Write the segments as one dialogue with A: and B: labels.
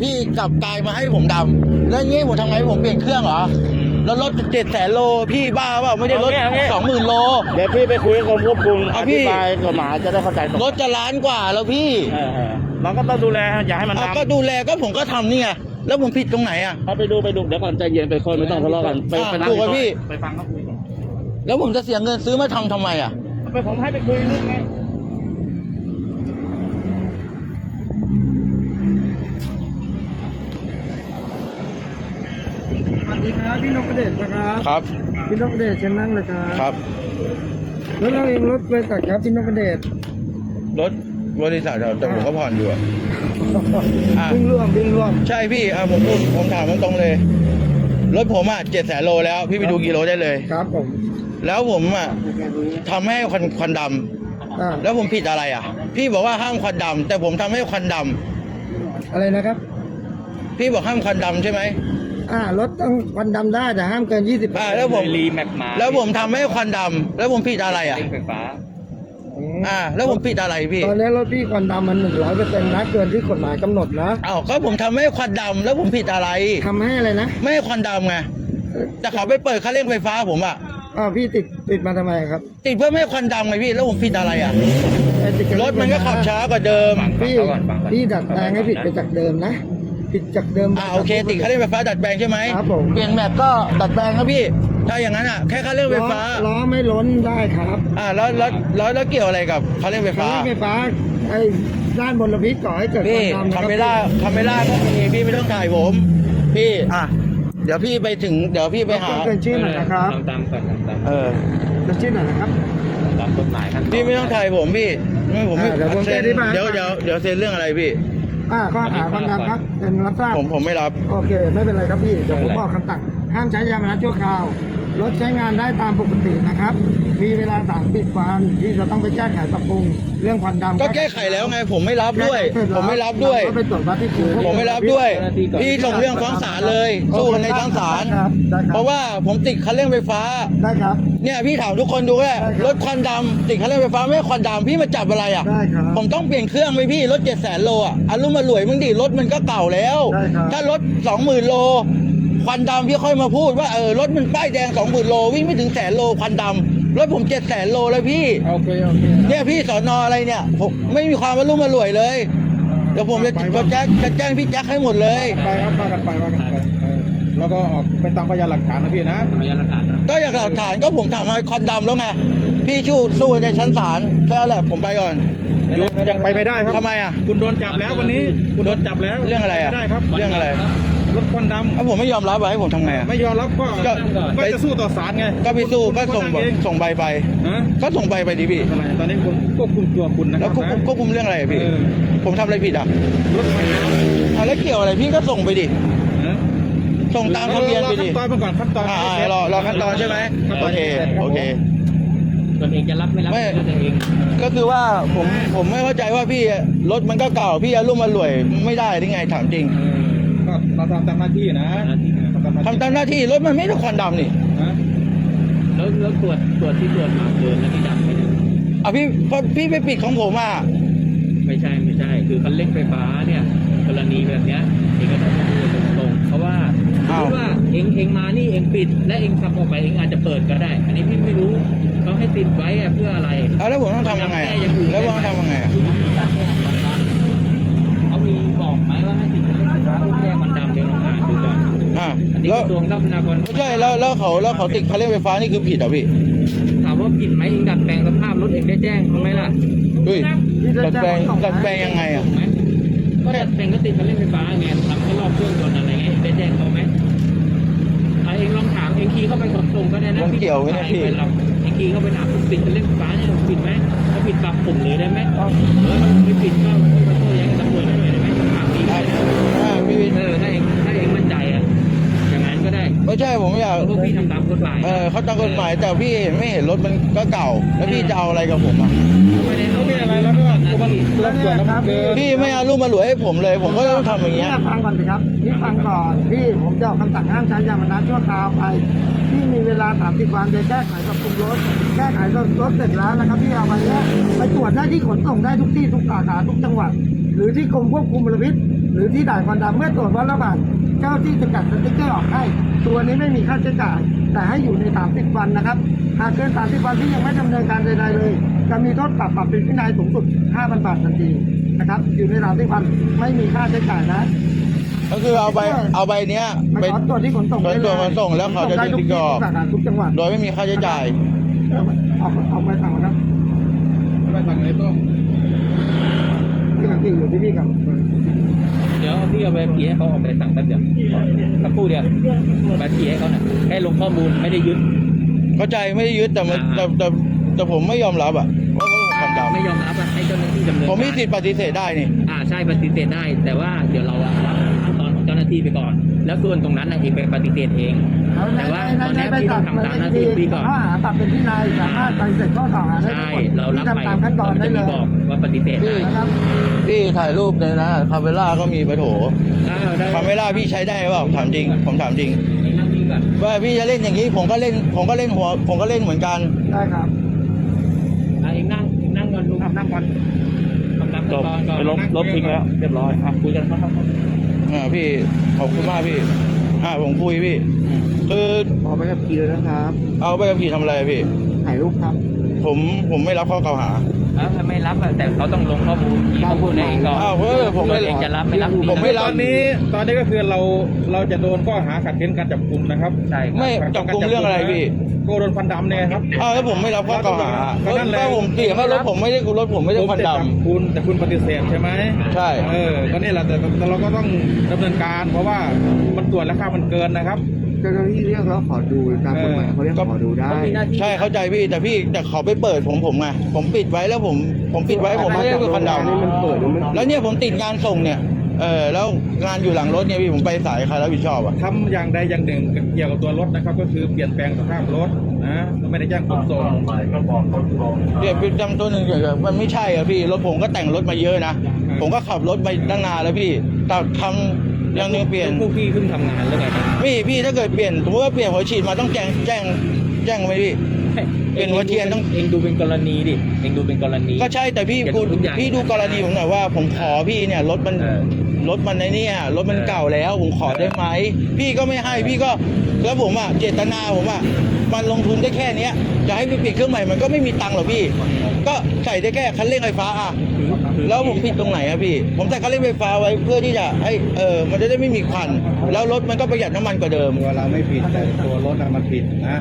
A: พี่กลับกลายมาให้ผมดำแล้วงี้ผมทำไงผมเปลี่ยนเครื่องเหรอแล้วรถเจ็ดแสนโลพี่บ้าเปล่าไม่ได้รถ
B: เอางี้เอางี้
A: สองหมื่นโล
B: เดี๋ยวพี่ไปคุยกับกรมควบคุมอ
A: เอาพี่
B: ธิบายกฎหมายจะได้เข้าใจตรง
A: รถจะล้านกว่าแล้วพี่
B: เออเออเราก็ต้องดูแลอย่าให้มัน
A: เอา
B: ทำ
A: ก็ดูแลก็ผมก็ทำนี่ไงแล้วผมผิดตรงไหนอะ
B: เอาไปดูไปดูเดี๋ยวก่อนใจเย็นไปคนไม่ต้องทะเลาะกันไป
A: อ่า
B: ไปนั่ง
A: ถูกไหมพี่
B: ไปฟังเขาคุยก่อน
A: แล้วผมจะเสียเงินซื้อมาทำทำไมอะ
B: ไปผมให้ไปคุยเรื่องไง
C: ดีครับพี่นพเดชนะครับ
A: ครับ
C: พี่นพเดชเชิญนั่งเลยครับ
A: ครับ
C: แล้วเราเองรถบริษัทครับพี่นพเดช
A: รถบริษัทแต่ผมก็ผ่อนอยู่อะอะ
C: วิ่งร่วมวิ่งร่วม
A: ใช่พี่อะผมพูดผมถามตรงๆเลย รถผมอะเจ็ดแสนโลแล้ว พี่ไปดูกิโลได้เลย
C: ครับผม
A: แล้วผมอะทำให้ควันควันดำ
C: อ่า
A: แล้วผมผิดอะไรอะ พี่บอกว่าห้ามควันดำแต่ผมทำให้ควันดำ
C: อะไรนะครับ
A: พี่บอกห้ามควันดำใช่ไหม
C: อ่ารถต้องควันดำได้แต่ห้ามเกิน20
A: อ่าแล้วผม
B: รีแมปมา
A: แล้วผมทำให้ควันดำแล้วผมผิดอะไรอะ
B: เร่งไฟฟ้า
C: อืม
A: อ่า แล้วผมผิดอะไรพี่
C: ตอนนี้รถพี่ควันดำมัน100เปอร์เซ็นต์นะเกินที่กฎหมายกำหนดนะ
A: อ้าวก็ผมทำให้ควันดำแล้วผมผิดอะไร
C: ทำให้อะไรนะ
A: ไม่ให้ควันดำไงแต่เขาไปเปิดคันเร่งไฟฟ้าผมอะ
C: อ้าวพี่ติดติดมาทำไมครับ
A: ติดเพื่อไม่ให้ควันดำไงพี่ แล้วผมผิดอะไรอะ
C: เอ้ยติดบ
A: รถมันก็ขับช้ากว่าเดิม
C: พี่พี่ดัดแปลงให้ผิดไปจากเดิมนะ ผิดจากเดิม
A: อ่าโอเค ติดคันเร่งไฟฟ้าดัดแปลงใช่ไหม
C: ครับผม
A: เปลี่ยนแมปก็ดัดแปลงครับพี่ ถ้าอย่างนั้นอะแค่คันเร่งไฟฟ้า
C: ล้อล้อไม่ล้นได้ครับ
A: อ่าแล้วแล้วแล้วแล้วเกี่ยวอะไรกับคันเร่งไฟฟ้า
C: คันเร่งไฟฟ้าไอ้ด้านบนพิษก่อให้เกิด
A: พี่
C: ควันดำนะค
A: ทำ
C: รับ
A: ไม่ได้ทำไม่ได้ก็มีพี่ไม่ต้องถ่ายผม พี่อะเดี๋ยวพี่ไปถึงเดี๋ยวพี่ไปหา
C: เกินชื่อหน่อยนะครับ
B: ทำตามก่อนทำตาม
A: เออ
C: เกินชื่อหน่อยนะครับ
B: ตามกฎหมายขั้นตอน
A: พี่ไม่ต้องถ่ายผมพี่ไม่ผมไม่
C: อ่าเดี๋ยวผมจะอธิบาย
A: เดี๋ยวเดี๋ยวเดี๋ยวเซ็นเรื่องอะไรพี่
C: อ่าข้อหาควันดำครับเป็นรับทราบ
A: ผมผมไม่รับ
C: โอเค ไม่เป็นไรครับพี่ เดี๋ยวผมบอกคำสั่งห้ามใช้ยามานะชั่วคราว รถใช้งานได้ตามปกตินะครับ มีเวลาสามปิดวันที่จะต้องไปแก้ไขปรับปรุงเรื่องควันดำ
A: ก็แก้ไขแล้วไง ผมไม่รับด้วย
C: แก้ไขเสร็จแล้
A: ผมไม่รับด้วย
C: ก็ไปตรวจวัดที่ครู
A: ผมไม่รับด้วย พี่ส่งเรื่องฟ้องศาลเลยสู้กันในชั้นศาล
C: ครับได้ค
A: เพ
C: รับ
A: ราะว่าผมติดคันเร่งไฟฟ้า
C: ได้ครับ
A: เนี่ยพี่ถามทุกคนดูแค่
C: ได้ครับ
A: รถควันดำติดคันเร่งไฟฟ้าไม่ให้ควันดำพี่มาจับอะไรอะ
C: ได้ครับ
A: ผมต้องเปลี่ยนเครื่องไหมพี่รถเจ็ดแสนโลอะอารมณ์มารวยมึงดิรถมันก็เก่าแล้ว
C: ได้ครับ
A: ถ้ารถสองหมื่นโล ควันดำพี่ค่อยมาพูดว่าเออรถมันป้ายแดงสองหมื่นโลวิ่งไม่ถึงแสนโลควันดำ รถผมเจ็ดแสนโลแล้วพี่
C: โอเคโอเค
A: เนี่ยพี่สอนออะไรเนี่ยผมไม่มีความอารมณ์มารวยเลย เดี๋ยวผมจะจะแจ้งจะแจ้งพี่แจ็คให้หมดเลย
C: ไปครับพากันไปว่ากันไปเออแล้วก็ออกไปตามพยานหลักฐานนะพี่นะ
B: พยานหลักฐานนะ
A: ก็อยากหลักฐานก็ผมถามมาควันดำแล้วไงพี่ชูสู้ในชั้นศาลแค่นั้นแหละผมไปก่อน
C: ยังไปไม่ได้ครับ
A: ทำไมอะ
C: คุณโดนจับแล้ววันนี้ คุณโดนจับแล้ว
A: เรื่องอะไรอะ
C: ไม่ได้ครับ
A: เรื่องอะไร
C: รถควันด
A: ถ้าผมไม่ยอมรับอะให้ผมทำไงอะำ
C: ไม่ยอมรับก็
A: ก็
C: ก็จะสู้ต่อศาลไง
A: ก็ไปสู้ก็ส่ง
C: คุณนั่เอง
A: ส่งใบไป
C: ฮะ
A: ก็ส่งใบไปดิพี่
C: อะไรตอนนี้ผมควบคุมตัวคุณนะค
A: แล้
C: รั
A: ว
C: บ
A: ควบคุม
C: นะ
A: ควบคุมเรื่องอะไรอะพี่
C: เออ
A: ผมทำอะไรผิดอะ
C: รถควันด
A: อะแล้วเกี่ยวอะไรพี่ก็ส่งไปดิำ
C: ฮะ
A: ส่งตามทะเบียนไปดิ
C: รอขั้นตอนมาก่อนขั้นตอน
A: อ่ารอรอขั้นตอนใช่ไหมโอเคโอเค
B: ตนเองจะรับไม่รับ
A: ไม่
B: ก็ตัวเอง
A: ก็คือว่าผมผมไม่เข้าใจว่าพี่รถมันก็เก่าพี่อารมณ์มารวยไม่ได้ได้ไงถามจริง
C: เออ ก็เราทำตามหน้าที่นะทำตามหน้าที่
A: ทำตามหน้าที่รถมันไม่ได้ควันดำนี่
C: ฮะ
B: แล้วแล้วตรวจตรวจที่ตรวจมาเกินแล้วที่ดับไม่ได้
A: อะพี่พอพี่ไปปิดของผมอะ
B: ไม่ใช่ไม่ใช่ คือคันเร่งไฟฟ้าเนี่ยกรณีแบบเนี้ยเองก็ต้องพูดตรงๆเพราะว่าสมมติว่าเองเองมานี่เองปิด และเองขับออกไปเองอาจจะเปิดก็ได้ อันนี้พี่ไม่รู้เขาให้ติดไว้อะเพื่ออะไร
A: เอาแล้วผมต้องทำยังไงอะแล้วผมต้องทำยังไง
B: นนี้
A: แล้
B: ก
A: ว
B: ระทรวงทรัพยากร
A: ไม่ใช่แล้วแล้วเขาแล้วเขาติดคันเร่งไฟฟ้านี่คือผิดเหรอพี่
B: ถามว่าผิดไหมเองดัดแปลงสภาพรถเองได้แจ้งเขาไหมล่ะ
A: ดุยดัดแปลงดัดแปลงยังไงอะ
B: ถูกไหมก็ดัดแปลงก็ติดคันเร่งไฟฟ้าไงทำให้รอบเครื่องยนต์อะไรเงี้ยได้แจ้งเขาไหมเอาเองลองถามเองคีย์เข้าไปขนส่งก็ได้นะ
A: มันเกี่ยวไหมเนี่ยพี่
B: ไปรับเองคีย์เข้าไปถามผมปิดคันเร่งไฟฟ้าเนี่ยผมปิดไหมถ้าปิดปรับผมเลยได้ไหมเออถ้าไม่ปิดก็มาโทษแย้งตำรวจได้หน่อยได้ไหมถามนี้
A: อะอะพี่
B: เออถ้าเองถ้าเองมั่นใจอะอย่างนั้นก็ ได้
A: ไม่ใช่ผมอยาก
B: เพราะพวกพี่ทำตามกฎหมาย
A: เออเขาตามกฎหมายแต่พี่ไม่เห็นรถมันก็เก่า แล้วพี่จะเอาอะไรกับผมอะ
B: ไม่ได้เอา
C: ไม่อะไรแล้วก็
B: หน้าที่
C: รับส่วนน้ำเกิน
A: พี่ไม่เอารูปมารวยให้ผมเลย ผมก็ต้องทำอย่างเงี้ย
C: ฟังก่อนสิครับนี่ฟังก่อนพี่ผมจะออกคำสั่งห้ามใช้ยามานะชั่วคราวไปพี่มีเวลา30วันจะแก้ไขกับปรุงรถแก้ไขรถเสร็จแล้วนะครับพี่เอาไปเนี่ยไปตรวจได้ที่ขนส่งได้ทุกที่ทุกสาขาทุกจังหวัด หรือที่กรมควบคุมมลพิษหรือที่ด่านควันดำเมื่อตรวจวัดระบาดเจ้าที่จะจัดสติ๊กเกอร์ออกให้ ตัวนี้ไม่มีค่าใช้จ่าย แต่ให้อยู่ใน 30 วันนะครับ หากเกิน 30 วันที่ยังไม่ดำเนินการใดๆเลย จะมีโทษปรับปรับเป็นวินัยสูงสุด 5,000 บาททันทีนะครับ อยู่ใน 30 วันไม่มีค่าใช้จ่ายนะ
A: ก็คือเอาใบเอาใบเนี้ย
C: มา
A: ไป
C: ขอตรวจที่ขนส่งได้
A: ขนส่งขนส่งแล้วเขาจะ
C: ได้ทุก
A: ติ๊กเกอร์
C: ที่ทุกสาขาทุกจังหวัด
A: โดยไม่มีค่าใช้จ่าย
C: เอาเอาไปสั่งนะครับ
B: ไปสั่งในต้ม
C: ที่หลัง ที่อยู่ที่พี่กับ
B: เดี๋ยวพี่เอาไปพีให้เขาเอาไปสั่งแป๊บเดียวสักครู่เดียวไปพีให้เขาหน่อยแค่ลงข้อมูลไม่ได้ยึด
A: เข้าใจไม่ได้ยึดแต่มัน
B: อ่า
A: แต่แต่แต่ผมไม่ยอมรับอะว่าว่าผมควันด
B: ไม่ยอมรับอะให้เจ้าหน้าที่ดำเนินำ
A: ผมมี
B: การ
A: สิทธิ์ปฏิเสธได้นี่
B: อ่าใช่ปฏิเสธได้ แต่ว่าเดี๋ยวเราอะรับขั้นตอน ของเจ้าหน้าที่ไปก่อน แล้วส่วนตรงนั้นนะเองไปปฏิเสธเอง แต่ว่าตอนนี้พี่ต้องทำตามหน้าที่ของพี่ก่อน
C: ข้อหาปรับเป็นที่นายสามารถปฏิเสธข้อกล่าวหาได้
B: ใช่
C: ทั้งหมด
B: เรารับ
C: ที่
B: ไป
C: ทำตามขั้นตอนได้เล
B: จะ
C: ย
B: มีบอกว่าปฏิเสธได้
C: นะครับ
A: พี่ถ่ายรูปในนะคาเมล่าก็มีไปโถ
B: อ้าวได้
A: คาเมล่าพี่ใช้ได้เปล่าถามจริงผมถามจริง
B: นั่งนิ่งก่อน
A: ว่าพี่จะเล่นอย่างนี้ผมก็เล่นผมก็เล่นหัว ผมก็เล่นเหมือนกัน
C: ได้ครับ
B: อะเองนั่งเองนั่งก่อนลุงนั่งก่อนทำตามขั้นตอนก่อน
D: ไปลบลบทิ้งแล้ว
B: เรียบร้อยอะคุยกันครับ
A: อ่าพี่ขอบคุณมากพี่ อ่าผมคุยพี่คือ
C: ขอไปกับขี่เลยนะครับ
A: เอาไปกับพี่ทำอะไรพี่
C: ถ่ายรูปครับ
A: ผมผมไม่รับข้อกล่าวหา
B: แล้วถ้าไม่รับอะแต่เขาต้องลงข้อมูลที่ข้อมูลในเองก่อน
A: อ้าวเฮ้ยผมไม่
B: เองจะรับไม่รับ
A: ผมไม่รับ
D: ตอนนี้ตอนนี้ก็คือเราเราจะโดนข้อหาขัดขืนการจับกุมนะครับ
B: ใช่ครับ
A: ไม่จับกุมเรื่องอะไรพี่
D: ก็โดนฟันดำเนี่ยครับ
A: อ้าวแล้วผมไม่รับข้อกล่าวหา
D: ก็นั่นแหละ
A: ก็ผมเสียค่ารถผมไม่ได้รถผมไม่ได้
D: ผม
A: ควัน
D: จะ
A: ด
D: จับคุณแต่คุณปฏิเสธใช่ไหมำ
A: ใช่
D: เออก็นี่แหละแต่แต่เราก็ต้องดำเนินการ เพราะว่ามันตรวจแล้วค่ามันเกินนะครับ
C: เจ้าหน้าที่เรียกแล้วขอดูตามกฎหมายเขาเรียกขอดูได้
B: เขามีหน้าที่
A: ใช่เข้าใจพี่แต่พี่แต่เขาไปเปิดผมผมไงผมปิดไว้แล้วผมผมปิดไว้ผมไม่ได้เป็นควันด
C: นี่มันเปิดมันำ
A: แล้วเนี่ยผมติดงานส่งเนี่ย เออแล้วงานอยู่หลังรถเนี่ยพี่ผมไปสายใครรับผิดชอบอะ
D: ทำอย่างใดอย่างหนึ่งเกี่ยวกับตัวรถนะครับ ก็คือเปลี่ยนแปลงสภาพรถนะไม่ได้แจ้งขนส่ง
A: เดี๋ยวเป็นจำตัวหนึ่งเดี๋ยวมันไม่ใช่อะพี่รถผมก็แต่งรถมาเยอะนะผมก็ขับรถไปตั้งนานแล้วพี่แต่ทำอย่างหนึงเปลี่ยน
B: พวกพี่เพิ่งทำงานแล้วไงครับ
A: พี่พี่ถ้าเกิดเปลี่ยนสมมติว่าเปลี่ยนหัวฉีดมาต้องแจ้งแจ้งแจ้งไหมพี่เป็นหัวเทียนต้อง
B: เองดูเป็นกรณีดิเองดูเป็นกรณี
A: ก็ใช่แต่พี่
B: เก็บ
A: พูด
B: ทุกอย่าง
A: พี่ดูกรณีผมหน่อยว่า ผมขอพี่เนี่ยรถมัน
B: เออ
A: รถมันในเนี่ยรถมัน
B: เออ
A: เก่าแล้วผมขอ
B: เออ
A: ได้ไหมพี่ก็ไม่ให้พี่ก็แล้วผมอะเจตนาผมอะมันลงทุนได้แค่เนี้ยจะให้พี่เปลี่ยนเครื่องใหม่มันก็ไม่มีตังค์หรอกพี่ ก็ใส่ได้แค่คันเร่งไฟฟ้าอะ
B: คือคือ
A: แล้วผมผิดตรงไหนอะพี่ ผมใส่คันเร่งไฟฟ้าไว้เพื่อที่จะให้เออมันจะได้ไม่มีควันแล้วรถมันก็ประหยัดน้ำมันกว่าเดิม
D: ตัวเราไม่ผิดแต่ตัวรถน่ะมันผิดนะ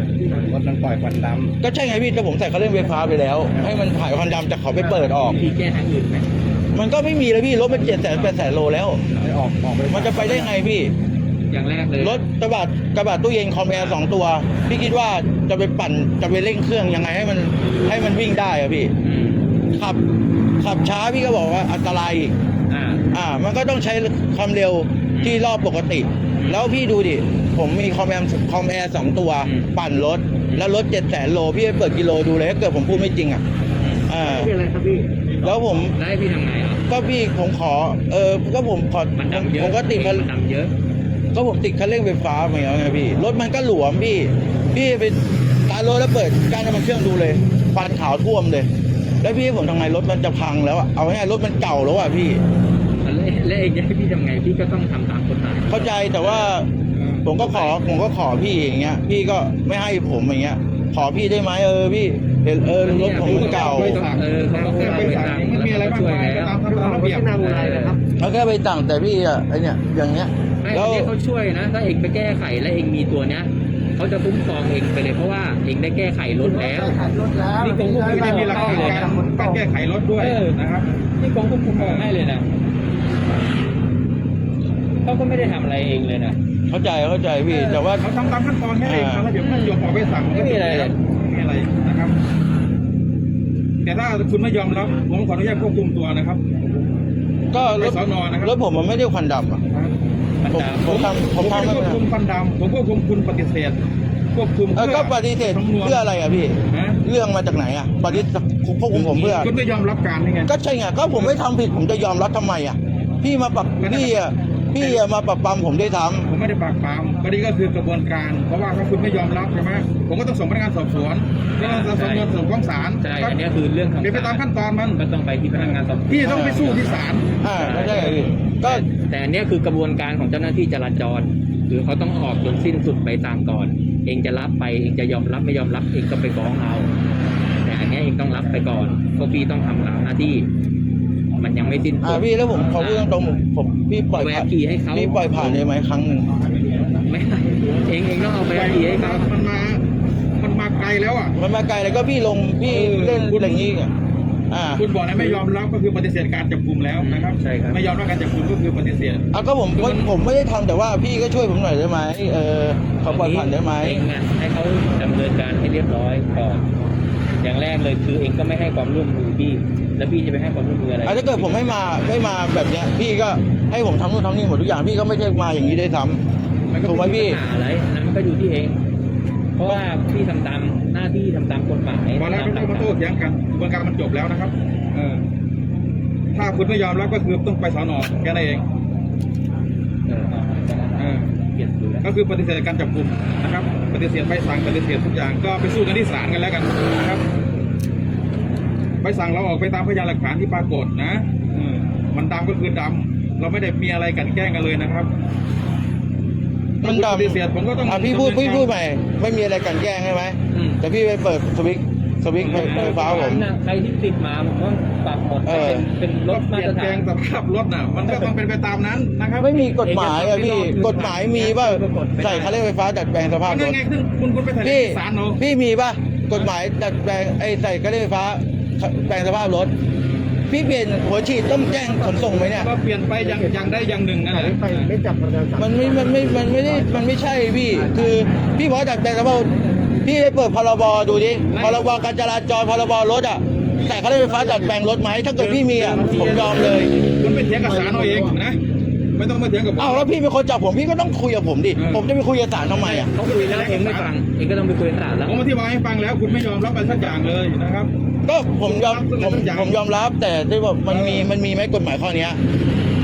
D: รถมันปล่อยควันดำ
A: ก็ใช่ไงพี่แต่ผมใส่คันเร่งไฟฟ้าไปแล้ว ให้มันถ่ายควันดำจากเขาไปเปิดออก
B: พี่แก้ทางอื่นไหม
A: มันก็ไม่มีแล้วพี่รถมันเจ็ดแสนแปดแสนโลแล้ว
D: ไม่ออกออกไป
A: มันจะไปได้ไงพี่
B: อย่างแรกเลย
A: รถกระบะกระบะตู้เย็นคอมแอร์สองตัว พี่คิดว่าจะไปปั่นจะไปเร่งเครื่องยังไงให้มันให้มันวิ่งได้อะพี่
B: อืม
A: ขับขับช้าพี่ก็บอกว่าอันตรายอีก
B: อ่า
A: อ่า มันก็ต้องใช้ความเร็วที่รอบปกติ แล้วพี่ดูดิ ผมมีคอมแอร์คอมแอร์สองตัว
B: อืม
A: ปั่นรถ แล้วรถเจ็ดแสนโล พี่ไปเปิดกิโลดูเลยถ้าเกิดผมพูดไม่จริงอะ อ่า
C: พี่อะไรครับพี่
A: แล้วผม
B: แล้วให้พี่ทำไงอะ
A: ก็พี่ผมขอ เออก็ผมขอ
B: มันดำเยอะ
A: ผมก็ติดคัน
B: มันดำเยอะ
A: ก็ผมติดคันเร่งไฟฟ้ามาแล้วไงพี่รถมันก็หลวมพี่ พี่ไปตารถแล้วเปิดการน้ำมันเครื่องดูเลยควันขาวท่วมเลย แล้วพี่ให้ผมทำไงรถมันจะพังแล้วอะเอาง่ายๆรถมันเก่าแล้วอะพี่
B: แล้วแล้วเองจะให้พี่ทำไงพี่ก็ต้องทำตามกฎหมาย
A: เข้าใจแต่ว่าผมก็ขอผมก็ขอพี่อย่างเงี้ย พี่ก็ไม่ให้ผมอย่างเงี้ย ขอพี่ได้ไหมเออพี่เห็นเออรถผมมันเก่า
B: เออเขาก็แค่ไปสั่ง
D: มันมีอะไรมากมายก็ตามขั้นตามระเบียบ
C: นำอะไรนะครับ
A: เขาแค่ไปสั่งแต่พี่อะไอเนี่ยอย่างเงี้ย
B: ไม่
A: แล้
B: อั
A: วน
B: นี้เขาช่วยนะ ถ้าเองไปแก้ไขและเองมีตัวเนี้ยเขาจะคุ้มครองเองไปเลยเพราะว่าเองได้แก้ไขรถแล้ว
C: ขายรถแล้ว
B: นี่กรมควบคุม
D: ไม่ได้มีหลักเกณฑ์การการแก้ไขรถด้วย
B: เออ
D: นะครับ
B: นี่กรมควบคุมออกให้เลยนะเขาก็ไม่ได้ทำอะไรเองเลยนะ
A: เข้าใจเข้าใจพี่ แต่ว่า
D: เขาทำตามขั้นตอนแค่เองตามระเบียบขั้นยมออกไปสั่ง
B: ไม่มีอะไรเลย
D: ไม่มีอะไรนะครับ แต่ถ้าคุณไม่ยอมรับผมขออนุญาตควบคุมตัวนะครับ
A: ก็รถ
D: ไปสอนอนะครับ
A: รถผมมันไม่ได้ควันดำอะ
B: มัน
A: ผม
B: ดำ
A: ผมทำผม
D: ไม่
A: ทำ
D: ได้
A: ไม่
D: ควบ
A: ได้
D: คุมฟันดำผมควบคุมคุณปฏิเสธควบคุม
A: เออก็ปฏิเสธ
D: สำนวน
A: เพื่ออะไรอะพี่
D: ฮะ
A: เรื่องมาจากไหนอะปฏิเสธควบคุมผมเพื่อ
D: คุณไม่ยอมรับการนี่ไง
A: ก็ใช่ไงก็ผมไม่ทำผิดผมจะยอมรับทำไมอะพี่มาปรับพี่อะ พี่อย่ามาปรับปรามผมด้วยซ้
D: ผมไม่ได้ปากปรามก็นี่ก็คือกระบวนการ เพราะว่าถ้าคุณไม่ยอมรับใช่ไหมผมก็ต้องส่งพนักงานสอบสวนแล้วก็สำนวนส่งฟ้องศาล
B: ใช่อันเนี้ยคือเรื่องของ
D: เป็นไปตามขั้นตอนมัน
B: ก็ต้องไปที่พนักงานสอบสวน
D: พี่ต้องไปสู้ที่ศาลำ
A: อ่าไม่ใช่พี่ก็
B: แต่อันเนี้ยคือกระบวนการของเจ้าหน้าที่จราจรคือเขาต้องออกจนสิ้นสุดไปตามก่อน เองจะรับไปเองจะยอมรับไม่ยอมรับเองก็ไปฟ้องเอาแต่อันเนี้ยเองต้องรับไปก่อนพวกพี่ต้องทำตามหน้าที่ มันยังไม่สิ้นสุ
A: อ่า
B: ด
A: พี่แล้วผมขอพูดตรงๆผมผมพี่ปล่อย
B: แวะ
A: ผ่าน
B: ขี่ให้เขา
A: พี่ปล่อยผ่านได้ไหมครั้งหนึ่ง
B: ไม่ได้เองเองต้องเอาไปขี่ให้เขา
D: มันมา มันมาไกลแล้วอะ
A: มันมาไกลแล้วก็พี่ลงพี่
D: เออ
A: เล่นอะไรอย่างงี้อะอ่า
D: คุณบอกนะไม่ยอมรับก็คือปฏิเสธการจับกลุ่มแล้วนะครับ
B: ใช่ครับ
D: ไม่ยอมรับการจับกลุ่มก็คือปฏิเสธ
A: อะก็ผมผมผมไม่ได้ทำแต่ว่าพี่ก็ช่วยผมหน่อยได้ไหมเออเขาปล่อยผ่านได้ไหม
B: เองอะให้เขาดำเนินการให้เรียบร้อยก่อน อย่างแรกเลยคือเองก็ไม่ให้ความร่วมมือพี่ แล้วพี่จะไปให้ความร่วมมืออะไร
A: อะถ้าเกิดผมไม่มาไม่มาแบบเนี้ย พี่ก็ให้ผมทำนู่นทำนี่หมดทุกอย่างพี่ก็ไม่ใช่มาอย่างนี้ได้วยซ้ำถูกไหมพี่
B: ปัญหาอะไรอันนั้นมันก็อยู่ที่เอง เพราะว่าพี่ทำตามหน้าที่ทำตามกฎหมาย
D: พอแล้วไม่ต้องมาโต้เถียงกันกระบวนการมันจบแล้วนะครับ เออ ถ้าคุณไม่ยอมรับก็คือต้องไปสอนอแค่นั้นเอง
B: เออ
D: เออ
B: เปลี่ยนดูแล้ว
D: ก็คือปฏิเสธการจับกลุ่มนะครับ ปฏิเสธใบสั่งปฏิเสธทุกอย่างก็ไปสู้กันที่ศาลกันแล้วกันนะครับ ใบสั่งเราออกไปตามพยานหลักฐานที่ปรากฏนะเออมันดำก็คือดำเราไม่ได้มีอะไรกลันแกล้งกันเลยนะครับ
A: มันดำ
D: ถ้าคุณปฏิเสธผมก็ต้อง
A: อะพี่พูดพี่พูดใหม่ไม่มีอะไรกลันแกล้งใช่ไหม
B: อืม
A: แต่พี่ไปเปิดสวิตช์สวิตช์ไฟไฟฟ้าผม
B: ใครที่ติดมาผมว่าปรับหมด
A: เออ
B: เป็นเป็นร
D: ก็
B: ถ
D: เป
B: มา
D: ลี่ย
B: ตร
D: นแปล
B: ฐาน
D: งสภาพรถน่ะมันก็ต้องเป็นไปตามนั้นนะครับ
A: ไม่มีกฎหมายอะพี่กฎหมายมีว่าใส่คันเร่งไฟฟ้าดัดแปลงสภาพร
D: นั่
A: ถ
D: นไงคุณคุณคุณไปถ่าย
A: พี่
D: ศาลเนาะ
A: พี่มีป่ะกฎหมายดัดแปลงไอ้ใส่คันเร่งไฟฟ้า แปลงสภาพรถ พี่เปลี่ยนหัวฉีดต้องแจ้งขนส่งไหมเนี่ย
D: ก็เปลี่ยนไปอย่างอย่างใดอย่างหนึ่งนั่นแหละ
C: ไปไม่จับประกันสัตว์
A: มันไม่ มันไม่ มันไม่ได้ มันไม่ใช่พี่ คือพี่บอกว่าดัดแปลงสภาพพี่ไปเปิดพรบดูดิ พรบการจราจร พรบรถอะ แต่เขาได้ไฟฟ้าดัดแปลงรถไหม ถ้าเกิดพี่มีอะ ผมยอมเลย
D: คุณไปเถียงกับศาลเอาเองนะ ไม่ต้องมาเถียงกับผม
A: อ้าวแล้วพี่เป็นคนจับผม พี่ก็ต้องคุยกับผมดิ ผมจะไปคุยกับศาลทำไมอะ
B: เขาคุยแล้วเองไม่ฟังเองก็ต้องไปคุยกับศาลแล้ว
D: ผมอธิบายให้ฟังแล้วคุณไม่ยอมรับอะไรสักอย่างเลยนะครับ
A: ก็ผมยอมผมผมยอมรับแต่ที่บอกมันมีมันมีไหมกฎหมายข้อเนี้ย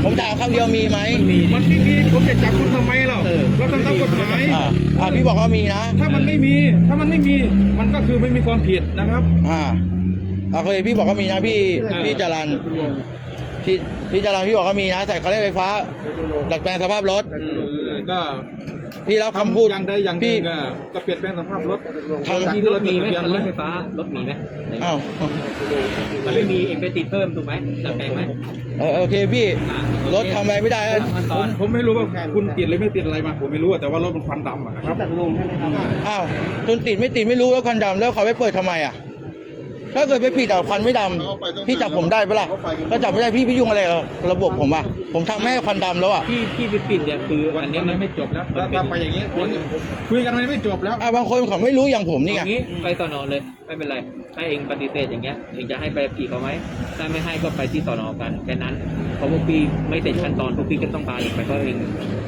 A: ผมถามคำเดียวมีไหม
B: มันมี
D: มันไม่มีผมจะจับคุณทำไมเรา
B: เออ
D: เราต้องตามกฎหมาย
A: อ่าอ่าพี่บอกว่ามีนะ
D: ถ้ามันไม่มี ถ้ามันไม่มี มันก็คือไม่มีความผิดนะครับ
A: อ่าโอเคพี่บอกว่ามีนะพี่พี่จรันพี่พี่จรันพี่บอกว่ามีนะใส่คันเร่งไฟฟ้าดัดแปลงสภาพรถ
D: ก็
A: พี่รับคำพูด
D: อย่างใดอย่างห
A: พี่
D: นึ่งอะก็เปลี่ยนแปลงสภาพรถ
A: ทาง
B: มีรถมีไหมคันรถไฟฟ้ารถมีไหม
A: อ้าว
B: มันไม่มีเองไปติดเพิ่มถูกไหมดัดแปลงไหม
A: เออโอเคพี่
B: อะ
A: รถทำอะไรไม่ได้อะ
B: ขั้นต
D: ผ
B: อ
D: ม
B: น
D: ผมไม่รู้ว่าคุณติดหรือไม่ติดอะไรมาผมไม่รู้อะแต่ว่ารถมันควันดำอะนะครับ
C: จัดลงใช่ไหมครับ
A: อ้าวจนติดไม่ติดไม่รู้แล้วควันดำแล้วเขาไปเปิดทำไมอะ ถ้าเกิดไปผิดอะควันไม่ดำพี่จับผมได้ปะล่ะถ้าจับไม่ได้พี่พี่ยุ่งอะไรกับระบบผมอะผมทำให้ควันดำแล้วอะ
B: ที่ที่ไปปิดเนี่ยคือ
D: วัน
B: อัน
D: นี้
B: นี้
D: มั
B: มันน
D: ไม่จบแล้วถ้าถ้าไปอย่างนี้คุณคุยกันมันไม่จบแล้ว
A: อะบางคนเขาไม่รู้อย่างผมนี่ไง
B: อย่างนี้ไปสอนอเลยไม่เป็นไรถ้าเองปฏิเสธอย่างเงี้ยเองจะให้ไปขี่เขาไหมถ้าไม่ให้ก็ไปที่สอนอกันแค่นั้นเพราะพวกพี่ไม่เสร็จขั้นตอนพวกพี่ก็ต้องพาเองไปเพราะเอง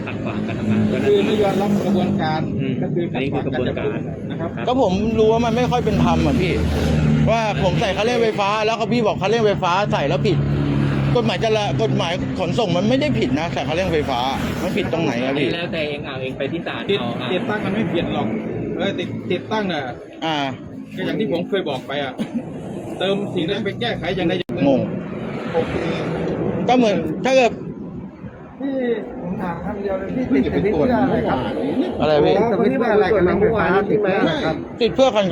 B: ขัดขวางการทำงานก็นั่น
D: คือ
B: เอง
D: ไม่ยอมรับกระบวนการ
B: อืม
D: ก็คือ
B: อั
D: อั
B: นนี้คือกระบวนการ
D: นะครับ
B: ครับ
A: ก็ผมรู้ว่ามันไม่ค่อยเป็นธรรมอะพี่ ว่าผมใส่คันเร่งไฟฟ้า แล้วเขาพี่บอกคันเร่งไฟฟ้าใส่แล้วผิด กฎหมายจะละกฎหมายขนส่งมันไม่ได้ผิดนะใส่คันเร่งไฟฟ้า มันผิดตรงไหน
B: อั
A: อะ
B: นนี้
A: พี่
B: แล้วแต่เองเอาเองไปที่ศาล
D: ติด
B: เอาอะ
D: ติดตั้งมันไม่เปลี่ยนหรอกเออติดติดตั้งน่ะ
A: อ่า
D: ก็อย่างที่ผมเคยบอกไปอะ เติมสิ่งนั้นไปแก้ไขอย่างใดอย่างหนึ่
A: งงก็เหมือนถ้าเกิด
C: พี่ผม ถามคำเดียวเลยพี่ติดแต่พี่เพื่ออะไรครับ
A: อะไรพี่
C: ติดแต่พี่เพื่ออะไรกับเรื่องไฟฟ้าติดเพื่ออะไรครับ
A: ติดเพื่อคัน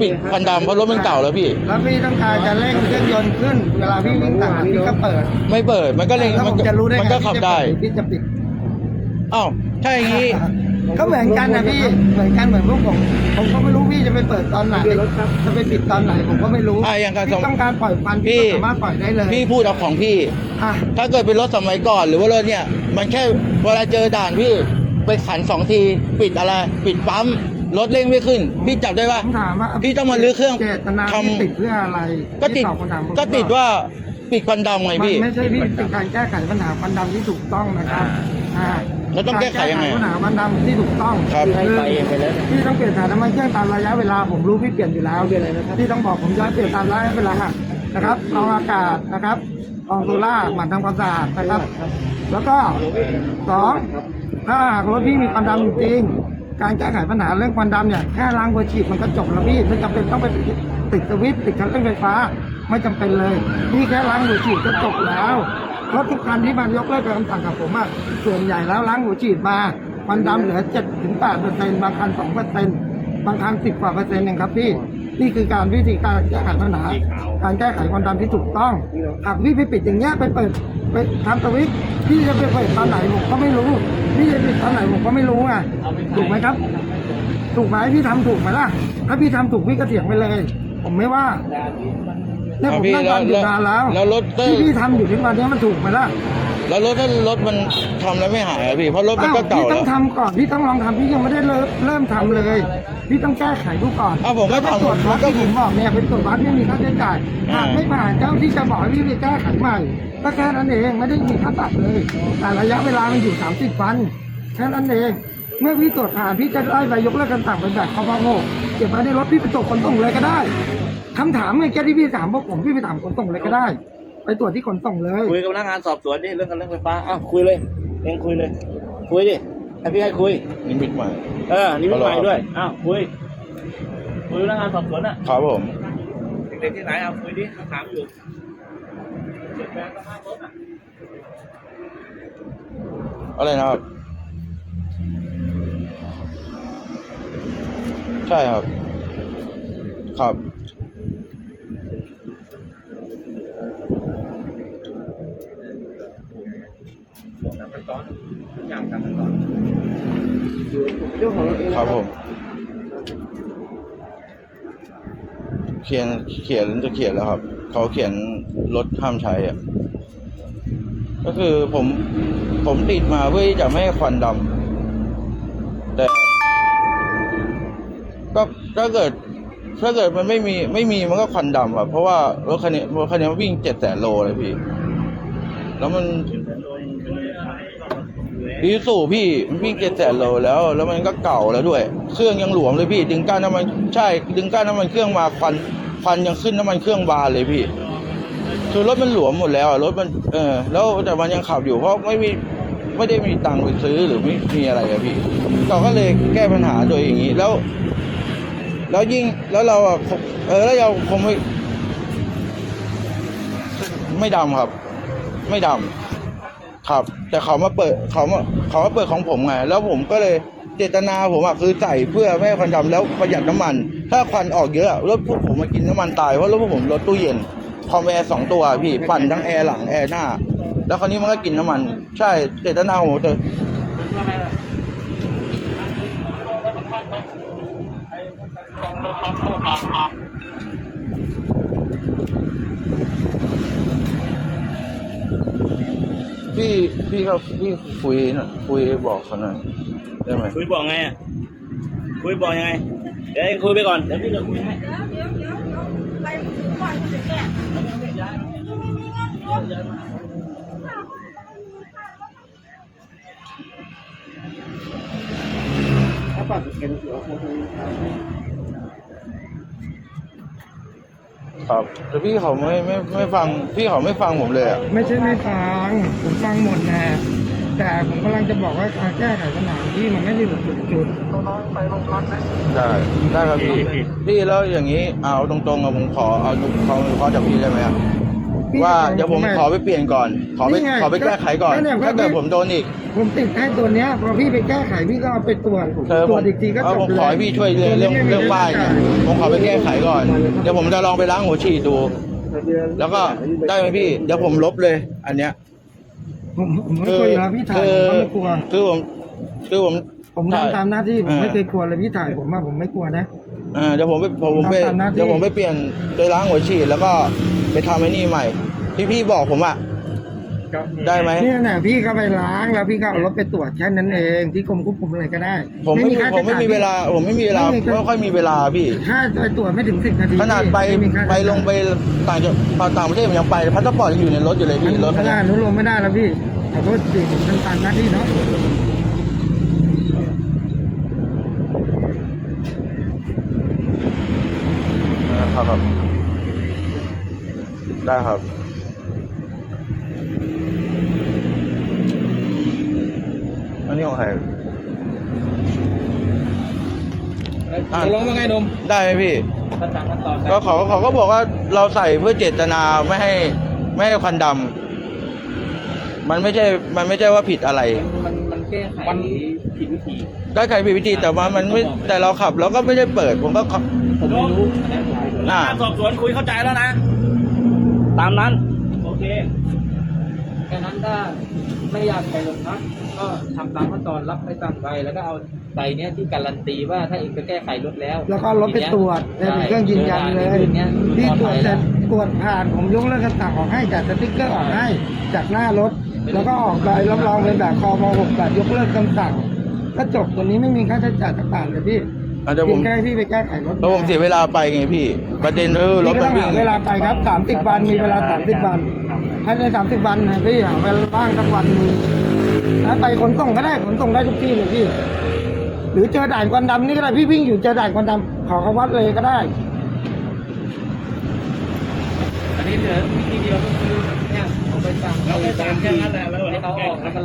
A: ปิดคันดำเพราะรถมันเก่าแล้วพี่
C: แล้วพี่ต้องการจะเร่งเครื่องยนต์ขึ้น เวลาพี่วิ่งต่างพี่ก็เปิด
A: ไม่เปิดมันก็เลย
C: แล้ว
A: มั
C: ผ
A: น
C: ม
A: ก็
C: จะรู้ได้
A: มัน
C: ไง
A: ก็ขับได้
C: พี่จะปิด
A: อ้าวถ้าอย่างนี้
C: ก็เหมือนกันนะพี่เหมือนกันเหมือนพวกผมผมก็ไม่รู้พี่จะไปเปิดตอนไหนจะไปปิดตอนไหนผมก็ไม่รู้
A: อะอย่างการส่ง
C: พี่ต้องการปล่อยควัน
A: พี่
C: พี่ก็สามารถปล่อยได้เลย
A: พี่พูดเอาของพี่
C: อะ
A: ถ้าเกิดเป็นรถสมัยก่อนหรือว่ารถเนี่ย มันแค่เวลาเจอด่านพี่ไปขันสองที ปิดอะไร ปิดปั๊มรถเร่งไม่ขึ้น พี่จับได้ปะ
C: ผมถามว่า
A: พี่ต้องมาลื้อเครื่อง
C: เจตนา
A: ทำ
C: พี่ติดเพื่ออะไร
A: ก็ติด
C: พี่อบคำถามผม
A: ก็ติดว่าปิดควันดำไง
C: มัน
A: พี่
C: ไม่ใช่พี่เป็นการแก้ไขปัญหาควันดำที่ถูกต้องนะครับอ่า
A: แล้วต้องแก้ไขยังไง
C: การปัญหาควันดำที่ถูกต้อง
A: ครับ
B: ให้ไปเองไปเลย
C: พี่ต้องเปลี่ยนถ่ายน้ำมันเครื่องตามระยะเวลาผมรู้พี่เปลี่ยนอยู่แล้วเปลี่ยนอะไรนะครับพี่ต้องบอกผมย้อนเปลี่ยนตามระยะเวลานะครับกรองอากาศนะครับกรองโซล่าหมั่นทำความสะอาดนะครับ แล้วก็สองถ้าหากรถพี่มีควันดำจริงๆการแก้ไขปัญหาเรื่องควันดำเนี่ยแค่ล้างหัวฉีดมันก็จบแล้วพี่ไม่จำเป็นต้องไปติดสวิตช์ติดคันเร่งไฟฟ้า ไม่จำเป็นเลย พี่แค่ล้างหัวฉีดก็จบแล้ว เพรถทุกคันที่มันยกเลิกคำสั่งกับผมอะส่วนใหญ่แล้วล้างหัวฉีดมาควันดำเหลือเจ็ดถึงแปดเปอร์เซ็นต์บางคันสองเปอร์เซ็นต์บางคันสิบกว่าเปอร์เซ็นต์เองครับพี่นี่คือการวิธีการแก้ไขปัญหา การแก้ไขควันดำที่ถูกต้องหากพี่ไปปิดอย่างเงี้ยไปเปิดไปทำสวิตพี่จะไปเปิดตอนไหนผมก็ไม่รู้พี่จะปิดตอนไหนผมก็ไม่รู้ไงถูกไหมครับ ถูกไหมพี่ทำถูกไหมล่ะถ้าพี่ทำถูกพี่ก็เถียงไปเลย ผมไม่ว่า เนี่ยผมนั่งทำอยู่นานแล้ว
A: แล้วรถเตอ
C: ที่
A: ร์
C: พี่ทำอยู่ทุกวันนี้มันถูกไหมล่ะ
A: แล้วรถถ้ารถมันทำแล้วไม่หายอะพี่เพราะรถมันก็
C: อ้าว
A: เก่า
C: พี่ต้
A: แล้
C: อ
A: ว
C: งทำก่อนพี่ต้องลองทำพี่ยังไม่ได้เริ่มเริ่มทำเลย พี่ต้องแก้ไขดูก่อน
A: อ้าวผมก็
C: แล้ว
A: ทำ
C: ตรวจวัด
A: ก็
C: ที่ผมบอกเนี่ยเป็นตรวจวัดไม่มีค่าใช้จ่าย
A: อ่า
C: หากไม่ผ่านเจ้าที่จะบอกให้พี่ไปแก้ไขใหม่ก็แค่นั้นเองไม่ได้มีค่าปรับเลย แต่ระยะเวลามันอยู่30วันแค่นั้นเอง เมื่อพี่ตรวจผ่านพี่จะได้ใบยกเลิกคำสั่งเป็นแบบคอพโงเก็บไว้ในรถพี่ไปตรวจขนส่งเลยก็ได้ คำถามไงแค่ที่พี่ถามพวกผมพี่ไปถามขนส่งเลยก็ได้ ไปตรวจที่ขนส่งเลย
E: คุยกับพนักงานสอบสวนดิเรื่องการเรื่องไฟฟ้าอ้าวคุยเลยเองคุยเลย คุยดิให้พี่ให้คุย
A: นิมิตใหม่
E: เออนี่ไม่
A: เอาเหรอ
E: ใหม่ด้วยอ้าวคุยคุยกับพนักงานสอบสวนอะ
A: ครับผม
E: เด็กๆที่ไหนเอาคุยดิถามอยู่เปลี่ยนแปลงสภาพรถอะ
A: อะไรนะครับ ใช่ครับ ครับ ครับผมเขียนเขียนจะเขียนแล้วครับ เขาเขียนรถห้ามใช้อะก็คือผมผมติดมาเพื่อจะไม่ให้ควันดำแต่ก็ถ้าเกิดถ้าเกิดมันไม่มีไม่มีมันก็ควันดำอะเพราะว่ารถคันนี้รถคันนี้วิ่งเจ็ดแสนโลเลยพี่ แล้วมัน อีสูพี่มันวิ่งเจ็ดแสนโลแล้ว แล้วมันก็เก่าแล้วด้วย เครื่องยังหลวมเลยพี่ ดึงก้านน้ำมันใช่ ดึงก้านน้ำมันเครื่องมาควันควันยังขึ้นน้ำมันเครื่องบานเลยพี่ คือรถมันหลวมหมดแล้วรถมันเออแล้วแต่มันยังขับอยู่เพราะไม่มีไม่ได้มีตังค์ไปซื้อหรือไม่มีอะไรอะพี่เราก็เลยแก้ปัญหาโดยอย่างนี้แล้ว แล้วยิ่งแล้วเราอะเออแล้วเราคงไม่ ไม่ดำครับ ไม่ดำ ครับ แต่เขามาเปิดเขามาเขามาเปิดของผมไง แล้วผมก็เลยเจตนาผมอะคือใส่เพื่อไม่ให้ควันดำแล้วประหยัดน้ำมัน ถ้าควันออกเยอะรถพวกผมมากินน้ำมันตายเพราะรถพวกผมรถตู้เย็นคอมแอร์สองตัวพี่ปั่นทั้งแอร์หลังแอร์หน้า แล้วคราวนี้มันก็กินน้ำมัน ใช่เจตนาของผมแต่ พี่พี่ครับพี่คุยหน่อยคุยบอกเขาหน่อยได้ไหม
E: คุยบอกไงอะคุยบอกยังไง เดี๋ยวเองคุยไปก่อนเดี๋ยวพี่จะคุยให้
F: เดี๋ยวเดี๋ยวเดี๋ยวเดี๋ยวไปถึงก่อนจะแก้
C: ถ้าปรับเป็นหัวคง
A: ครับแต่พี่เขาไม่ไม่ไม่ฟังพี่เขาไม่ฟังผมเลยอะ
C: ไม่ใช่ไม่ฟังผมฟังหมดนะแต่ผมกำลังจะบอกว่าการแก้ไขปัญหาที่มันไม่ได้ถูกจุดน้องๆไปโรงพักนะ
A: ได้ได้ครับพี่พี่แล้วอย่างนี้เอาตรงๆอะผมขอเอาเขาขอจากพี่ได้ไหมอะว่าเดี๋ยวผมขอไปเปลี่ยนก่อน ขอไปขอไปแก้ไขก่อนถ้าเกิดผมโดนอีก
C: ผมติดให้ตัวเนี้ยพอพี่ไปแก้ไขพี่ก็เอาไปตรวจ
A: เออ
C: ต
A: ผ
C: รว
A: ม
C: จอีกทีก็
A: เอา
C: จบ
A: ผม
C: เลย
A: ขอให้พี่ช่วยเรื่องเรื่องเรื่องป้ายเนี่ยผมขอไปแก้ไขก่อน เดี๋ยวผมจะลองไปล้างหัวฉีดดู แล้วก็ได้ไหมพี่ เดี๋ยวผมลบเลย อันเนี้ย
C: ผมผมไม่กลัวอยู่แล้วพี่ถ่าย
A: คื
C: ผมก็ไม่กลัว
A: คือผม คือผม
C: ผมทำตามหน้าที่ผม
A: อ่า
C: ไม่เคยกลัวเลยพี่ถ่ายผมว่าผมไม่กลัวนะ
A: อ่าเดี๋ยวผมไปผมผมไป
C: ทำตามหน้าที่
A: เดี๋ยวผมไปเปลี่ยนไปล้างหัวฉีดแล้วก็ไปทำไอ้นี่ใหม่ ที่พี่บอกผมอะได้ไหม
C: เนี่ยน่ะพี่ก็ไปล้างแล้วพี่ก็เอารถไปตรวจแค่นั้นเองที่กรมควบคุมอะไรก็ได้
A: ผมไม่มี
C: ค่า
A: ผมไม่มี
C: ใช้จ่ย
A: เวลา ผมไม่มีเวลา
C: ไม่มีครับ
A: ไม่ค่อยมีเวลาพี่
C: ถ้าไปตรวจไม่ถึงสิบนาที
A: ขนาดไป
C: ม่มีค่า
A: ไป
C: ใช้จ่าย
A: ลงไปต่างจังหวัดต่างประเทศผมยังไปพาสปอร์ตยังอยู่ในรถอยู่เลยพี่รถ
C: ไม่
A: คัน
C: ได้
A: เนี้ย
C: อนุโลมไม่ได้แล้วพี่ขอโทษสิผมทำตามหน้าที่เนาะ
A: นะครับ ได้ครับนี่ของใครอะ
D: ตกลงว่าไงหนุ่ม
A: ได้ไหมพี่
B: ขั้นตอนขั้นตอน
A: ก็เขาเขาก็บอกว่าเราใส่เพื่อเจตนาไม่ให้ไม่ให้ควันดำมันไม่ใช่มันไม่ใช่ว่าผิดอะไร
B: มันมันแก้ไข
D: มัน
B: ผิดวิธี
A: ก็ใครผิดวิธีแต่ว่ามันไม่แต่เราขับเราก็ไม่ได้เปิด ผมก็ขับ
B: ผมไม่รู้อันนั้นผมไม่รู้
A: อ่า
E: สอบสวนคุยเข้าใจแล้วนะ ตามนั้น โอเค
B: แค่นั้นถ้าไม่อยากไปโรงพักก็ทำตามขั้นตอนรับไปสั่งใบแล้วก็เอาใบเนี้ยที่การันตีว่าถ้าเองไปแก้ไขรถแล้ว
C: แล้วก็รถไปตรวจเป็นเครื่องยืนยันเลย
B: นี้
C: ที่ตรวจเสร็จตรวจผ่านผมยกเลิกคำสั่งออกให้จากสติ๊กเกอร์ออกให้จากหน้ารถ แล้วก็ออกใบรับรองเป็นแบบคอม6แบบยกเลิกคำสั่งก็จบตัวนี้ไม่มีค่าใช้จ่ายต่างๆเลยพี่
A: อาจจะผ
C: เพีย
A: ม
C: งแค่พี่ไปแก้ไขรถ
A: แล้วผมเสียเวลาไปไงพี่ ประเด็นคือร
C: นี่
A: ถ
C: ก็
A: มั
C: ต้
A: น
C: อง
A: วิ่ง
C: หาเวลาไปครับ30วันมีเวลา30วันภายใน30วันนะพี่หาเวลาว่างสักวันหนึงแล้วไปขนส่งก็ได้ขนส่งได้ทุกที่เลยพี่ หรือเจอด่านควันดำนี่ก็ได้พี่วิ่งอยู่เจอด่านควันดำขอเขาวัดเลยก็ได้
B: อันนี้เหลือวิธีเดียวก็คือเนี่ยเอาไปสั่ง
E: เราไปสั่งแค่นั้นแหละแล้ว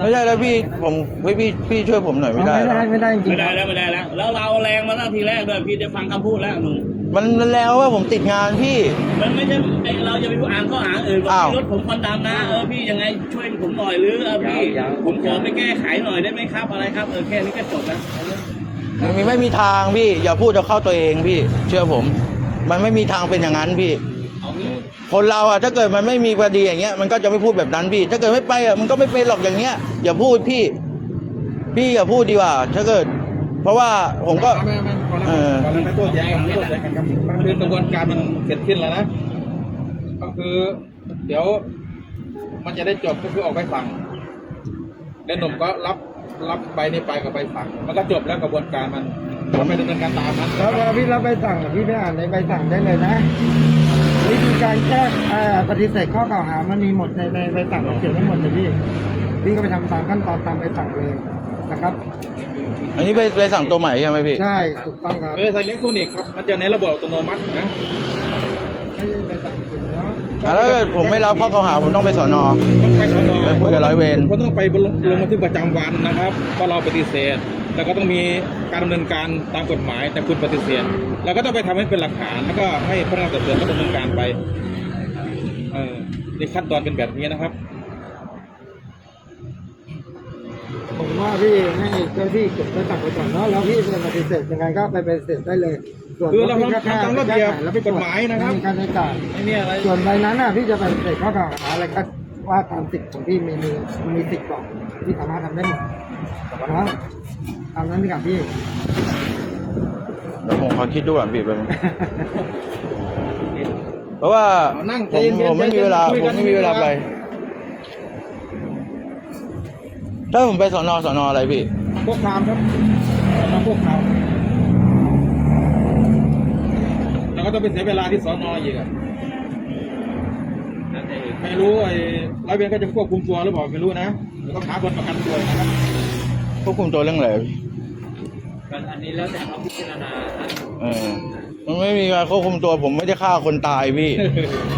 A: ไม่ได้แล้วพี่ผมพี่พี่พี่ช่วยผมหน่อยไม่ได้
C: ไม่
A: เหรอ
C: ได้ไม่ได้จริ
E: ไม่
C: ง
E: ได้แล้วไม่ได้แล้ว แล้วเราเอาแรงมาตั้งทีแรกด้วยพี่ได้ฟังคำพูดแล้วหนู
A: มันมันแล้วว่าผมติดงานพี่
E: มันไม่ใช่ไอ้เราจะไปอ่านข้อหาอื่นว่า
A: อ้าว
E: พี่รถผมควันดำนะเออพี่ยังไงช่วยผมหน่อยหรือเออพี่ผมขอไปแก้ไขหน่อยได้ไหมครับอะไรครับเออแค่นี้ก็จบแล้ว
A: มันมีไม่มีทางพี่ อย่าพูดจะเข้าตัวเองพี่ เชื่อผม มันไม่มีทางเป็นอย่างนั้นพี่
E: เอางี้
A: คนเราอะถ้าเกิดมันไม่มีคดีอย่างเงี้ยมันก็จะไม่พูดแบบนั้นพี่ ถ้าเกิดไม่ไปอะมันก็ไม่เป็นหรอกอย่างเงี้ยอย่าพูดพี่ พี่อย่าพูดดีกว่า ถ้าเกิด เพราะว่าผมก็
D: ไม่ไม่พอแล้ว
A: เออ
D: พอแล้วไม่โต้แย้งกันไม่โต้แย้งกันครับคือกระบวนการมันเสร็จสิ้นแล้วนะ ก็คือเดี๋ยวมันจะได้จบก็คือออกไปสั่งแล้วหนุ่มก็รับรับใบนี้ไปกับใบสั่งมันก็จบแล้วกระบวนการมันมันไม่ดำเนินการตามนั้น
C: แล้วพอพี่รับใบสั่งพี่ไปอ่านในใบสั่งได้เลยนะ วิธีการแก้เอ่อปฏิเสธข้อกล่าวหามันมีหมดในในใบสั่งเขียนไว้หมดเลยพี่พี่ก็ไปทำตามขั้นตอนตามใบสั่งเลยนะครับ
A: อันนี้ไปไปสั่งตัวใหม่ใช่ไหมพี่
C: ใช่ถูกต้องครับ
D: เออใส่อิเล็กทรอนิกส์ครับมันจะในระบบอัตโนมัตินะ
C: ไม่ใช่ใบสั่งจริงเนาะ
A: อะแล้วถ้าเกิดผมไม่รับข้อกล่าวหาผมต้องไปสอนอ
D: ต้องไปสอนอ
A: ไปคุยกับร้อยเวร
D: เขาต้องไปลงลงบันทึกประจำวันนะครับว่าเราปฏิเสธ แล้วก็ต้องมีการดำเนินการตามกฎหมายแต่คุณปฏิเสธเราก็ต้องไปทำให้เป็นหลักฐานแล้วก็ให้พนักงานสอบสวนก็ดำเนินการไปเออในขั้นตอนเป็นแบบนี้นะครับ
C: ผมว่าพี่ให้เจ้าที่เก็บใบสั่งไปก่อนเนาะแล้วพี่เป็นปฏิเสธยังไงก็ไปปฏิเสธได้เลยส่วน
D: คือเรา
C: พี่ก็แค่
D: ทำตามระเบียบ
C: แก้ไขแล้วไปตรวจ
D: กฎหมายนะครับ
C: ไม่มีการใช้จ่าย
D: ไม่มีอะไร
C: ส่วนใบนั้นน่ะพี่จะปฏิเสธข้อกล่าวหาอะไรก็ ว่าตามสิทธิ์ของพี่มีมีมีสิทธิ์บอกพี่สามารถทำได้หมดเนาะตามนั้นดีกว่าพี่
A: เดี๋ยวผมขอคิดดูก่อนพี่ไปบนึงเพราะว่า
D: นั่ง
A: ผม
D: ใจเย็นๆ
A: ผมไม่มีเวลา
D: คุย
A: ผ
D: กัน
A: มไม่มีเวลาไป ถ้าผมไปสอนอสอนออะไรพี่
D: พวกครามครับมาพวกครามแล้วก็ต้องไปเสียเวลาที่สอนออีกอะ
B: นั่นเอง
D: ไม่รู้ไอ้ร้อยเวรก็จะควบคุมตัวหรือเปล่าไม่รู้นะเดี๋ยวต้องหาคนประกันตัวนะครับ
A: ควบคุมตัวเรื่องอะไรพี่
B: อันนี้แล้วแต่เขาพิจารณานะ
A: เออมันไม่มีการควบคุมตัวผมไม่ได้ฆ่าคนตายพี่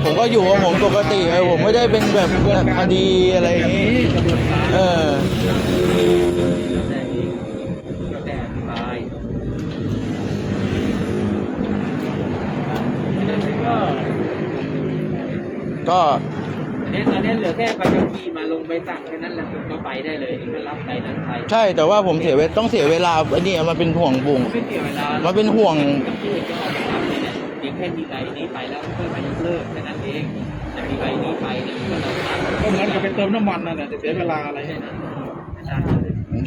A: ผมก็อยู่ของผมปกติเออผมไม่ได้เป็นแบบคดีอะไรอย่างนี้
B: กระบวนการ
A: เออ
B: แล้วแต่เองแล้วแต่อธิบายอันนั้นก็
A: ก็
B: อันนี้ตอนนี้เหลือแค่ใบขับขี่มาลงใบสั่งแค่นั้นแหละก็ไปได้เลยเองก็รับใบนั้นไป
A: ใช่แต่ว่าผมเสียเวต้องเสียเวลาไอ้นี่มันเป็นห่วงบุง
B: ไม่เสียเวลา
A: มันเป็นห่วง
B: กับที่จะออกไปทำเนี่ยเพียงแค่มีใบนี้ไปแล้วเพื่อไปยกเลิกแค่นั้นเองแต่มีใบนี้ไปเนี่ยก็เราทำ
D: ก็เหมือนกับไปเติมน้ำมันนั่นแหละจะเสียเวลาอะไร
B: แค่นั้น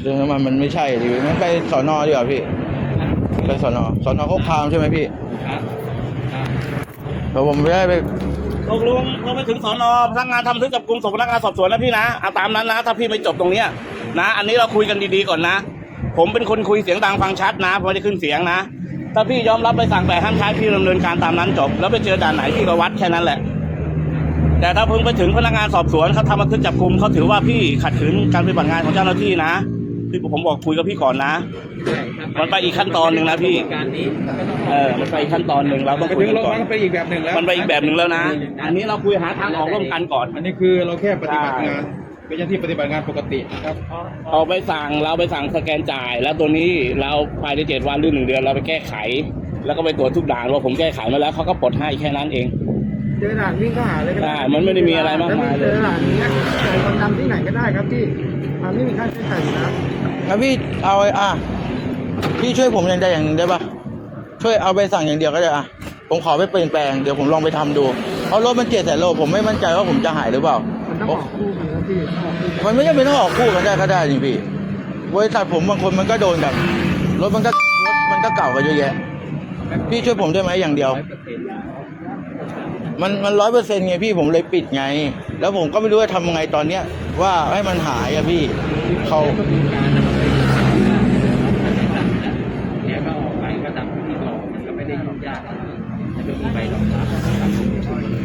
A: ซึ่งมันมันไม่ใช่ดิมันไปสอนอดีกว่าพี่ ไปสอนอสอนอโคกคามใช่ไหมพี่
B: ครับ ครับ
A: แต่ผมไม่ได้ไป
E: ตกลงเราไปถึงสอนอพนักงานทำบันทึกจับกลุ่มส่งพนักงานสอบสวนแล้วพี่นะเอาตามนั้นนะ ถ้าพี่ไม่จบตรงเนี้ยนะ อันนี้เราคุยกันดีๆก่อนนะ ผมเป็นคนคุยเสียงดังฟังชัดนะไม่ได้ขึ้นเสียงนะ ถ้าพี่ยอมรับไปสั่งแต่ห้ามใช้พี่ดำเนินการตามนั้นจบ แล้วไปเจอด่านไหนพี่ก็วัดแค่นั้นแหละ แต่ถ้าเพิ่งไปถึงพนักงานสอบสวนเขาทำบันทึกจับกลุ่มเขาถือว่าพี่ขัดขืนการปฏิบัติงานของเจ้าหน้าที่นะ ที่ผมบอกคุยกับพี่ก่อนนะ
B: ใช่ครับ
E: มันไปอีกขั้นตอนหนึ่งนะพี่
B: การนี้ก็ต้อง
E: เออมันไปอีกขั้นตอนหนึ่งเราต้อง
D: ไป
E: คุย
D: ถึง
E: กัน
D: โรง
E: ก่อ
D: พั
E: น
D: กไปอีกแบบหนึ่งแล้ว
E: มันไปอีกแบบหนึ่งแล้วนะ อันนี้เราคุยหาทางออกร่วมกันก่อน
D: อันนี้คือเราแค่ปฏิบัติงานเป็นเจ้าหน้าที่ปฏิบัติงานปกตินะครับ
E: เอาไปสั่งเราไปสั่งสแกนจ่าย แล้วตัวนี้เราภายในเจ็ดวันหรือหนึ่งเดือนเราไปแก้ไข แล้วก็ไปตรวจทุกด่านว่าผมแก้ไขมาแล้วเขาก็ปลดให้แค่นั้นเอง
C: เจอด่านวิ่งเข้าหาเลยก็ได้
E: ใช่มันไม่ได้มีอะไรมากมายเลย
C: เจอด่านอย่างเงี้ยจ่ายคนดำที่ไหนก็ได้ครับพี่มันไม่มีค่าใช้จ่ายอยู่นะ
A: งั้นพี่เอาไอ้อะพี่ช่วยผมอย่างใดอย่างหนึ่งได้ปะช่วยเอาไปสั่งอย่างเดียวก็ได้อะผมขอไปเปลี่ยนแปลงเดี๋ยวผมลองไปทำดูเพราะรถมันเจ็ดแสนโลผมไม่มั่นใจว่าผมจะหายหรือเปล่า
C: มันต้องออกคู่กันนะพี่ต้องออกคู่กัน
A: มันไม่จำเป็นต้องออกคู่กันได้ก็ได้นี่พี่บริษัทผมบางคนมันก็โดนกันรถมันก็รถมันก็เก่ากันเยอะแยะพี่ช่วยผมได้ไหมอย่างเดียว มันมันร้อยเปอร์เซ็นต์ไงพี่ผมเลยปิดไง แล้วผมก็ไม่รู้จะทำยังไงตอนเนี้ยว่าให้มันหายอะพี่เขา
B: เนี่ยก็ออกไปก็ตามที่บอกมันก็ไม่ได้ยุ่งยากอะไรมันก็มีใบรองรับนะครับ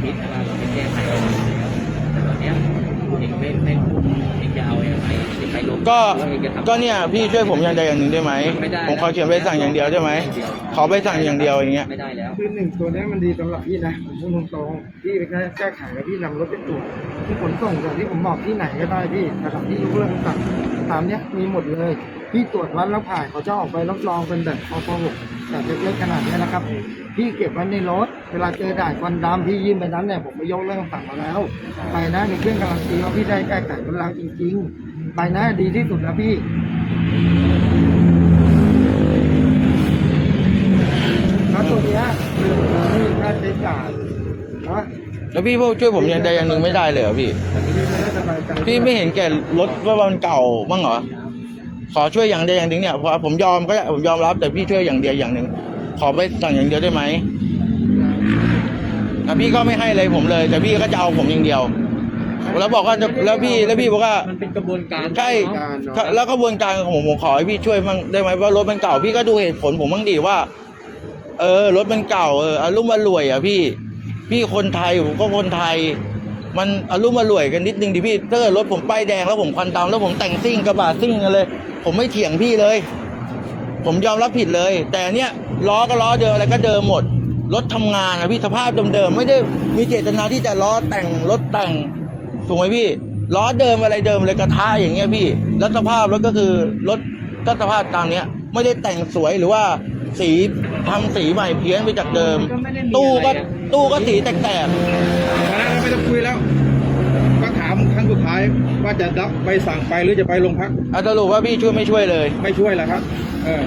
B: คิดว่าเราไปแก้ไขอะไรแล้วแต่ตอนเนี้ยเองไม่ไม่เองจะเอายังไงจะไปลง
A: ก็
B: หรือว่าเองจะทำ
A: ก็เนี่ยพี่ช่วยผมอย่างใดอย่างหนึ่งได้ไหม
B: ไม่ได้
A: ผมขอเขียนใบสั่งอย่างเดียวได้ไหมขอใบสั่งอย่างเดียวอย่างเงี้ย
B: ไม่ได้แล้ว
C: คือหนึ่งตัวเนี้ยมันดีสำหรับพี่นะผมพูดตรงๆพี่ไปแค่แก้ไขแล้วพี่นำรถไปตรวจที่ขนส่งอย่างที่ผมบอกที่ไหนก็ได้พี่ระดับที่ยกเลิกต่างตามเนี้ยมีหมดเลย พี่ตรวจวัดแล้วผ่านเขาจะออกไปรับรองเป็นแบบอปหกแบบเล็กๆขนาดเนี้ยนะครับ พี่เก็บไว้ในรถเวลาเจอด่านควันดำพี่ยื่นไปนั้นเนี่ยผมไปยกเลิกคำสั่งมาแล้ว ไปนะในเครื่องการันตีว่าพี่ได้แก้ไขกำลังจริงๆ ไปนะดีที่สุดนะพี่แล้วตัวเนี้ยคือไม่มีค่าใช้จ่ายนะ
A: แล้วพี่พวกช่วยผมอย่างใดอย่างหนึ่งไม่ได้เลยเหรอพี่
C: พี่ไม่ได้สบายใจ
A: พี่ไม่เห็นแก่รถว่ามันเก่าบ้างเหรอ ขอช่วยอย่างใดอย่างหนึ่งเนี่ยพอผมยอมก็ได้ผมยอมรับแต่พี่ช่วยอย่างเดียวอย่างหนึ่งขอไปสั่งอย่างเดียวได้ไหมแต่พี่ก็ไม่ให้เลยผมเลย แต่พี่ก็จะเอาผมอย่างเดียว แล้วบอกว่าจะแล้วพี่แล้วพี่บอกว่า
B: มันเป็นกระบวนการ
A: ใช่
B: เนอะ
A: ถ้าแล้วกระบวนการของผมผมขอให้พี่ช่วยมั่งได้ไหมว่ารถมันเก่าพี่ก็ดูเหตุผลผมบ้างดีว่า เออรถมันเก่าเอออารมณ์มารวยอะพี่ พี่คนไทยผมก็คนไทย มันอารมณ์มารวยกันนิดนึงดิพี่ถ้าเกิดรถผมป้ายแดงแล้วผมควันดำแล้วผมแต่งซิ่งกระบะซิ่งกันเลย ผมไม่เถียงพี่เลย ผมยอมรับผิดเลย แต่เนี้ยล้อก็ล้อเดิมอะไรก็เดิมหมดรถทำงานอะพี่สภาพเดิมๆไม่ได้มีเจตนาที่จะล้อแต่งรถแต่ง ถูกไหมพี่ล้อเดิมอะไรเดิมเลยกระทะอย่างเงี้ยพี่ แล้วสภาพรถก็คือรถก็สภาพตามเนี้ย ไม่ได้แต่งสวยหรือว่าสีทำสีใหม่เพี้ยนไปจากเดิม ตู้ก็ตู้ก็สีแตก
D: มาแล้วไม่ต้องคุยแล้ว ก็ถามครั้งสุดท้ายว่าจะรับใบสั่งไปหรือจะไปโรงพัก
A: ๆอะสรุปว่าพี่ช่วยไม่ช่วยเลย
D: ไม่ช่วยแล้วครับ เออ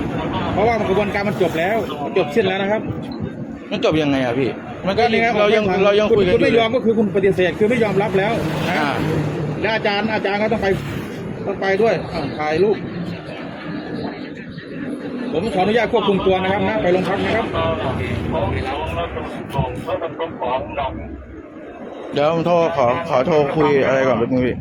D: เพราะว่ากระบวนการมันจบแล้วจบสิ้นแล้วนะครับ
A: มันจบยังไงอะพี่ มันก็
D: นี่ไง
A: เรายัง
D: ออกไป
A: เรายัง
D: คุณ
A: คุยกัน
D: คุณ
A: อ
D: ไม่
A: ยู่
D: ยอมก็คือคุณปฏิเสธคือไม่ยอมรับแล้วนะ
A: อ่า
D: และอาจารย์อาจารย์ก็ต้องไปต้องไปด้วยอ่าถ่ายรูปผมขออนุญาตควบคุมตัวนะครับนะไปโรงพักนะครับ
A: เดี๋ยวผมโทรขอขอโทรคุยอะไรก่อนแป๊บนึงพี่